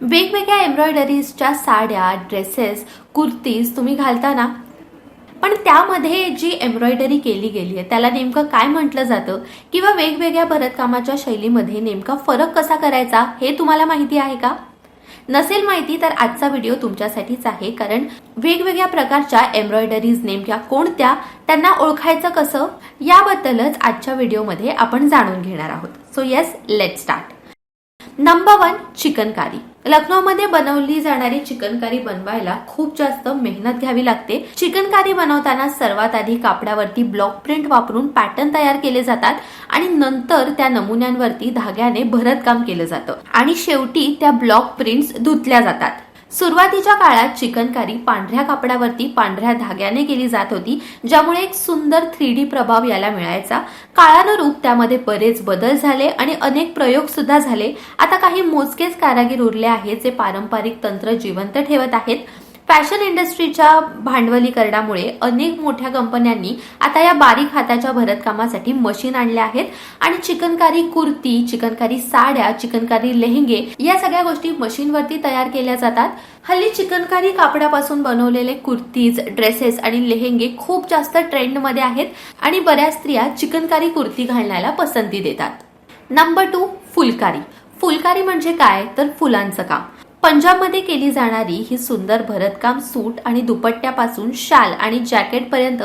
वेगवेगळ्या एम्ब्रॉयडरीजच्या साड्या ड्रेसेस कुर्तीज तुम्ही घालता ना पण त्यामध्ये जी एम्ब्रॉयडरी केली गेली आहे त्याला नेमकं काय म्हटलं जातं? किंवा वेगवेगळ्या भरतकामाच्या शैलीमध्ये नेमका फरक कसा करायचा हे तुम्हाला माहिती आहे का? नसेल माहिती तर आजचा व्हिडिओ तुमच्यासाठीच आहे कारण वेगवेगळ्या प्रकारच्या एम्ब्रॉयडरीज नेमक्या कोणत्या त्यांना ओळखायचं कसं? याबद्दलच आजच्या व्हिडिओमध्ये आपण जाणून घेणार आहोत. So yes let start number one chikankari लखनौमध्ये बनवली जाणारी चिकनकारी बनवायला खूप जास्त मेहनत घ्यावी लागते. चिकनकारी बनवताना सर्वात आधी कापडावरती ब्लॉक प्रिंट वापरून पॅटर्न तयार केले जातात आणि नंतर त्या नमुन्यांवरती धाग्याने भरतकाम केलं जातं. आणि शेवटी त्या ब्लॉक प्रिंट्स धुतल्या जातात. सुरुवातीच्या काळात चिकनकारी पांढऱ्या कापडावरती पांढऱ्या धाग्याने केली जात होती ज्यामुळे एक सुंदर थ्री डी प्रभाव याला मिळायचा. काळानुरूप त्यामध्ये बरेच बदल झाले आणि अनेक प्रयोग सुद्धा झाले. आता काही मोजकेच कारागीर उरले आहेत जे पारंपरिक तंत्र जिवंत ठेवत आहेत. फॅशन इंडस्ट्रीच्या भांडवलीकरणामुळे अनेक मोठ्या कंपन्यांनी आता या बारीक हाताच्या भरतकामासाठी मशीन आणल्या आहेत. आणि चिकनकारी कुर्ती चिकनकारी साड्या चिकनकारी लेहंगे या सगळ्या गोष्टी मशीनवरती तयार केल्या जातात. हल्ली चिकनकारी कापडापासून बनवलेले कुर्तीज ड्रेसेस आणि लेहंगे खूप जास्त ट्रेंडमध्ये आहेत आणि बऱ्याच स्त्रिया चिकनकारी कुर्ती घालण्याला पसंती देतात. Number two Phulkari. फुलकारी म्हणजे काय? तर फुलांचं काम. पंजाबमध्ये केली जाणारी ही सुंदर भरतकाम सूट आणि दुपट्ट्यापासून शाल आणि जॅकेट पर्यंत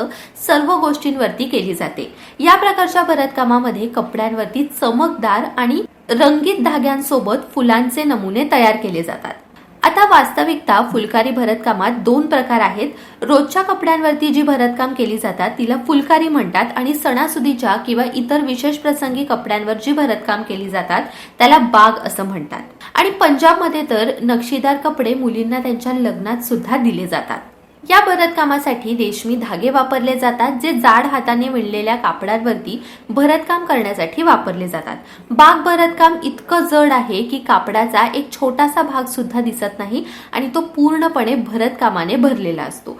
सर्व गोष्टींवरती केली जाते. या प्रकारच्या भरतकामामध्ये कपड्यांवरती चमकदार आणि रंगीत धाग्यांसोबत फुलांचे नमुने तयार केले जातात. आता वास्तविकता फुलकारी भरतकामात दोन प्रकार आहेत. रोजच्या कपड्यांवरती जी भरतकाम केली जातात तिला फुलकारी म्हणतात आणि सणासुदीच्या किंवा इतर विशेष प्रसंगी कपड्यांवर जी भरतकाम केली जातात त्याला बाग असं म्हणतात. आणि पंजाबमध्ये तर नक्षीदार कपडे मुलींना त्यांच्या लग्नात सुद्धा दिले जातात. या भरतकामासाठी रेशमी धागे वापरले जातात जे जाड हाताने विणलेल्या कापडांवरती भरतकाम करण्यासाठी वापरले जातात. बाग भरतकाम इतकं जड आहे की कापडाचा एक छोटासा भाग सुद्धा दिसत नाही आणि तो पूर्णपणे भरतकामाने भरलेला असतो.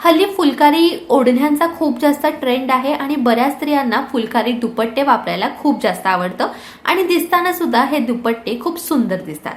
हल्ली फुलकारी ओढण्यांचा खूप जास्त ट्रेंड आहे आणि बऱ्याच स्त्रियांना फुलकारी दुपट्टे वापरायला खूप जास्त आवडतं आणि दिसताना सुद्धा हे दुपट्टे खूप सुंदर दिसतात.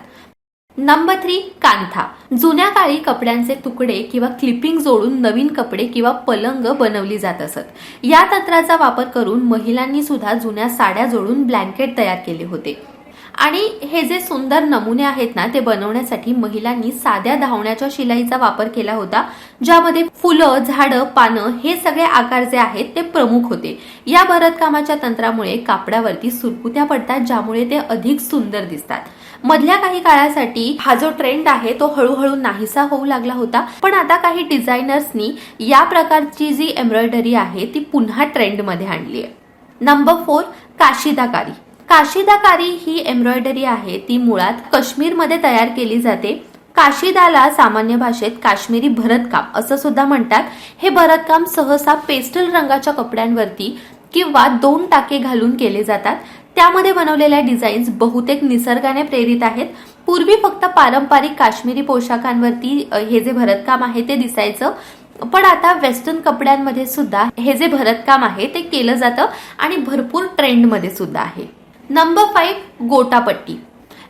Number three kantha. जुन्या काळी कपड्यांचे तुकडे किंवा क्लिपिंग जोडून नवीन कपडे किंवा पलंग बनवली जात असत. या तंत्राचा वापर करून महिलांनी सुद्धा जुन्या साड्या जोडून ब्लँकेट तयार केले होते. आणि हे जे सुंदर नमुने आहेत ना ते बनवण्यासाठी महिलांनी साध्या धावण्याच्या शिलाईचा वापर केला होता ज्यामध्ये फुलं झाडं पानं हे सगळे आकार जे आहेत ते प्रमुख होते. या भरतकामाच्या तंत्रामुळे कापडावरती सुरकुत्या पडतात ज्यामुळे ते अधिक सुंदर दिसतात. मधल्या काही काळासाठी हा जो ट्रेंड आहे तो हळूहळू नाहीसा होऊ लागला होता. पण आता काही डिझायनर्सनी या प्रकारची जी एम्ब्रॉयडरी आहे ती पुन्हा ट्रेंडमध्ये आणली आहे. नंबर फोर काशिदाकारी काशिदाकारी ही एम्ब्रॉयडरी आहे. ती मुळात काश्मीरमध्ये तयार केली जाते. काशिदाला सामान्य भाषेत काश्मीरी भरतकाम असं सुद्धा म्हणतात. हे भरतकाम सहसा पेस्टल रंगाच्या कपड्यांवरती किंवा दोन टाके घालून केले जातात. त्यामध्ये बनवलेल्या डिझाईन्स बहुतेक निसर्गाने प्रेरित आहेत. पूर्वी फक्त पारंपरिक काश्मीरी पोशाखांवरती हे जे भरतकाम आहे ते दिसायचं. पण आता वेस्टर्न कपड्यांमध्ये सुद्धा हे जे भरतकाम आहे ते केलं जातं आणि भरपूर ट्रेंडमध्ये सुद्धा आहे. Number five gotapatti.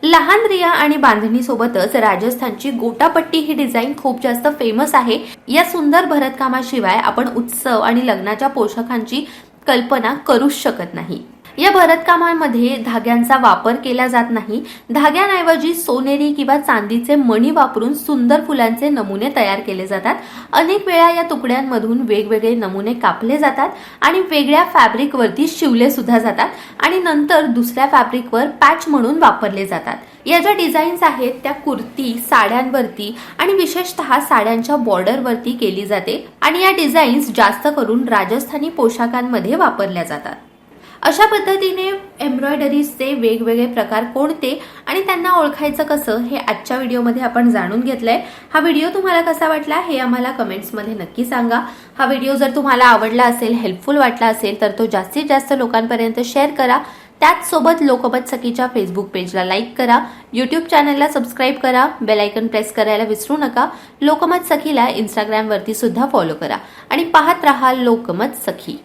लहान रिया आणि बांधणी सोबतच राजस्थानची गोटापट्टी ही डिझाईन खूप जास्त फेमस आहे. या सुंदर भरतकामाशिवाय आपण उत्सव आणि लग्नाच्या पोशाखांची कल्पना करूच शकत नाही. या भरतकामामध्ये धाग्यांचा वापर केला जात नाही. धाग्यांऐवजी सोनेरी किंवा चांदीचे मणी वापरून सुंदर फुलांचे नमुने तयार केले जातात. अनेक वेळा या तुकड्यांमधून वेगवेगळे नमुने कापले जातात आणि वेगळ्या फॅब्रिकवरती शिवले सुद्धा जातात आणि नंतर दुसऱ्या फॅब्रिकवर पॅच म्हणून वापरले जातात. या ज्या डिझाईन्स आहेत त्या कुर्ती साड्यांवरती आणि विशेषतः साड्यांच्या बॉर्डरवरती केली जाते आणि या डिझाईन्स जास्त करून राजस्थानी पोशाखांमध्ये वापरल्या जातात. अशा पद्धतीने एम्ब्रॉयडरीजचे वेगवेगळे प्रकार कोणते आणि त्यांना ओळखायचं कसं हे आजच्या व्हिडिओमध्ये आपण जाणून घेतलंय. हा व्हिडिओ तुम्हाला कसा वाटला हे आम्हाला कमेंट्समध्ये नक्की सांगा. हा व्हिडिओ जर तुम्हाला आवडला असेल हेल्पफुल वाटला असेल तर तो जास्तीत जास्त लोकांपर्यंत शेअर करा. त्याचसोबत लोकमत सखीच्या फेसबुक पेजला लाईक करा. युट्यूब चॅनलला सबस्क्राईब करा. बेल आयकन प्रेस करायला विसरू नका. लोकमत सखीला इंस्टाग्रामवरती सुद्धा फॉलो करा. आणि पाहत राहा लोकमत सखी.